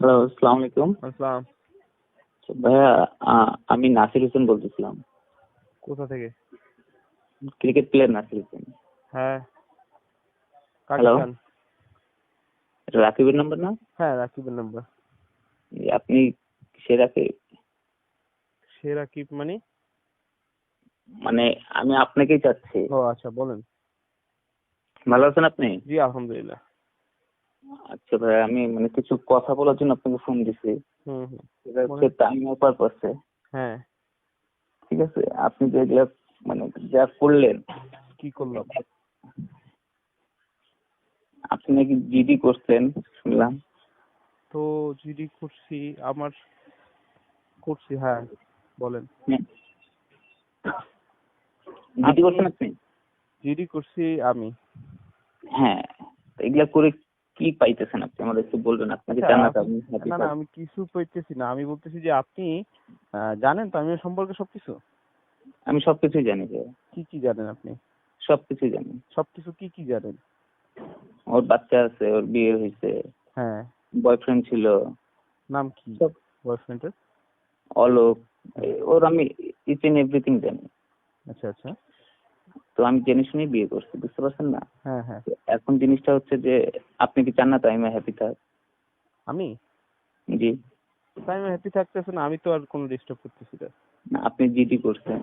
Hello আসসালামু আলাইকুম আসসালাম ভাইয়া আ- আমি নাসির হোসেন বলতেছিলাম কোথা থেকে ক্রিকেট প্লেয়ার নাসির হোসেন হ্যাঁ কাকে Hello? চান? এটা রাকিবের নাম্বার না হ্যাঁ রাকিবের নাম্বার এই আপনি সে রাকিব সে রাকিব মানে মানে আমি আপনাকেই চাচ্ছি ও আচ্ছা বলেন ভালো আছেন আপনি জি আলহামদুলিল্লাহ আচ্ছা ভাইয়া আমি মানে কিছু কথা বলার জন্য আপনাকে ফোন দিছি। সেটা হচ্ছে টাইম হ্যাঁ। ঠিক আছে? আপনি যেগুলা মানে যা করলেন কি করলাম? আপনি নাকি জিডি করছেন? শুনলাম। তো জিডি করছি আমার করছি হ্যাঁ বলেন। জিডি করছেন আপনি? জিডি করছি আমি। হ্যাঁ এগুলা করে কি পাইতেছেন আপনি? আমাদের একটু বলবেন আপনাকে জানাতে আপনি না না আমি কিছু পাইতেছি না। আমি বলতেছি যে আপনি জানেন তো আমি সম্পর্কে সবকিছু? আমি সবকিছুই জানি যে। কি কি জানেন আপনি? সবকিছুই জানি। সবকিছু কি কি জানেন? ওর বাচ্চা আছে ওর বিয়ে হয়েছে। হ্যাঁ। বয়ফ্রেন্ড ছিল। নাম কি? সব বয়ফ্রেন্ডের অলোক। ওর আমি ইচ এন্ড এভরিথিং জানি। আচ্ছা আচ্ছা। তো আমি জেনে শুনে বিয়ে করছি বুঝতে পারছেন না? হ্যাঁ হ্যাঁ। এখন জিনিসটা হচ্ছে যে আপনি কি চান না তাই আমি হ্যাপি থাক? আমি? জি। টাইমে হ্যাপি থাকতেছে না আমি তো আর কোনো ডিস্টার্ব করতেছি না। না, আপনি জিডি করছেন।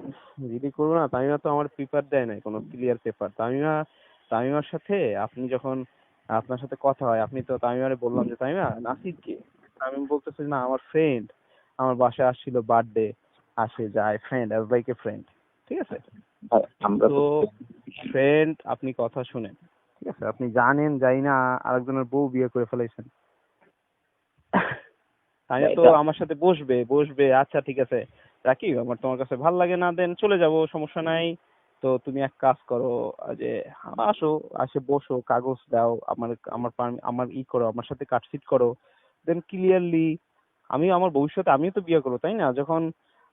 যদি করব না তামিমা তো আমার পেপার দেয় নাই কোনো ক্লিয়ার পেপার তামিমা তামিমার সাথে আপনি যখন আপনার সাথে কথা হয় আপনি তো তামিমারে বললাম যে তামিমা নাসির কে? তামিম বলতেছে না আমার ফ্রেন্ড আমার বাসায় আসছিল বার্থডে আসে যায় friend as like a friend ঠিক আছে? আমরা তো ফ্রেন্ড আপনি কথা শুনেন। ঠিক আছে আপনি জানেন যাই না আরেকজনের বউ বিয়ে করে ফেলাইছেন। তামিমা তো আমার সাথে বসবে বসবে আচ্ছা ঠিক আছে। রাকিব আমার তোমার কাছে ভালো লাগে না দেন চলে যাব সমস্যা নাই। তো তুমি এক কাজ করো যে আসো আসে বসো কাগজ দাও আমার আমার আমার ই করো আমার সাথে কাটসিট করো। দেন ক্লিয়ারলি আমি আমার ভবিষ্যতে আমিও তো বিয়ে করব তাই না? যখন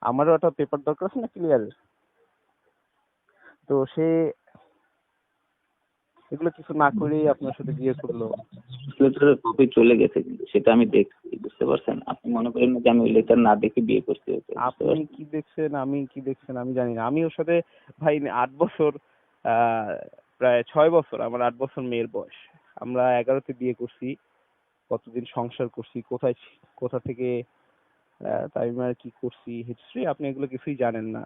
আমারও একটা পেপার দরকার আছে না ক্লিয়ার তো সে এগুলো কিছু না করেই আপনার সাথে বিয়ে করল। কপি চলে গেছে কিন্তু সেটা আমি দেখছি বুঝতে পারছেন? আপনি মনে করেন না যে আমি ওই লেটার না দেখে বিয়ে করছি আপনি কি দেখছেন আমি কি দেখছেন আমি জানি না। আমি ওর সাথে ভাই আট বছর আহ, প্রায় ছয় বছর আমার আট বছর মেয়ের বয়স। আমরা এগারোতে বিয়ে করছি কতদিন সংসার করছি কোথায় কোথা থেকে তাই তামিমার কি করছি হিস্ট্রি আপনি এগুলো কিছুই জানেন না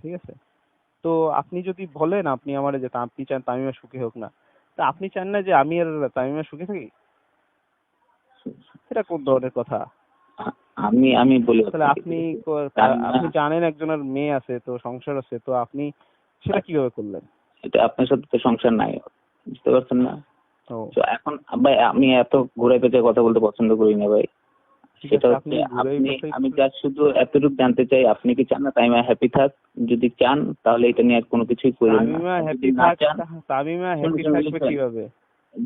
ঠিক আছে? তো আপনি যদি বলেন আপনি আমার যে আপনি চান তামিমা সুখী হোক না তা আপনি চান না যে আমি আর তামিমা সুখী থাকি? এটা কোন ধরনের কথা? আমি আমি বলি তাহলে আপনি আপনি জানেন একজনের মেয়ে আছে তো সংসার আছে তো আপনি সেটা কীভাবে করলেন? এটা আপনার সাথে তো সংসার নাই বুঝতে পারছেন না? তো এখন ভাই আমি এত ঘুরে পেঁচে কথা বলতে পছন্দ করি না ভাই। সেটা হচ্ছে আপনি আমি জাস্ট শুধু এতটুকু জানতে চাই আপনি কি চান না তাইমা হ্যাপি থাক? যদি চান তাহলে এটা নিয়ে আর কোনো কিছুই করেন না। তামিমা হ্যাপি থাক তামিমা হ্যাপি থাকবে। কীভাবে?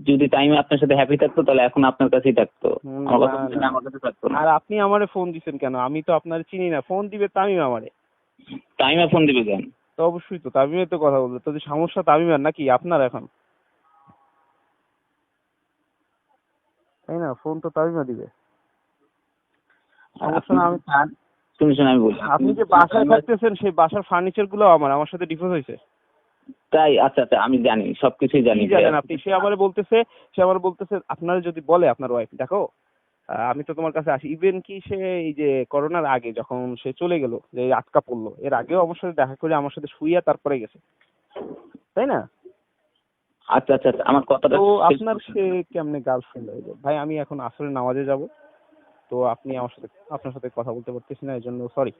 যদি টাইমে আপনার সাথে হ্যাপি থাকতো তাহলে এখন আপনার কাছেই থাকতো। আমার কথা না, বলছেন, আমার কাছে থাকতো না। আর আপনি আমারে ফোন দিছেন কেন? আমি তো আপনার চিনি না। ফোন দিবে তামিম আমারে। টাইমে ফোন দিবে কেন? তো অবশ্যই তো তামিমের তো কথা বলবে। তো সমস্যা তামিমের নাকি আপনার এখন? তাই না? ফোন তো তামিমা দিবে। সমস্যা না আমি চান শুনুন শুনুন আমি বলি। আপনি যে বাসায় থাকতেছেন সেই বাসার ফার্নিচারগুলো আমার আমার সাথে হয়েছে। তাই? আচ্ছা আচ্ছা আমি জানি সবকিছুই জানি জানেন আপনি? সে আমারে বলতেছে সে আমার বলতেছে আপনারা যদি বলে আপনার ওয়াইফ দেখো আমি তো তোমার কাছে আসি। ইভেন কি সে এই যে করোনার আগে যখন সে চলে গেল যে আটকা পড়ল এর আগেও আমার সাথে দেখা করে আমার সাথে শুইয়া তারপরে গেছে। তাই না? আচ্ছা আচ্ছা আচ্ছা, আমার কথাটা তো আপনার সে কেমনে গার্লফ্রেন্ড হয়ে যায় ভাই আমি এখন আসলে নামাজে যাব। তো আপনি আমার সাথে আপনার সাথে কথা বলতে পারতেছি না এই জন্য সরি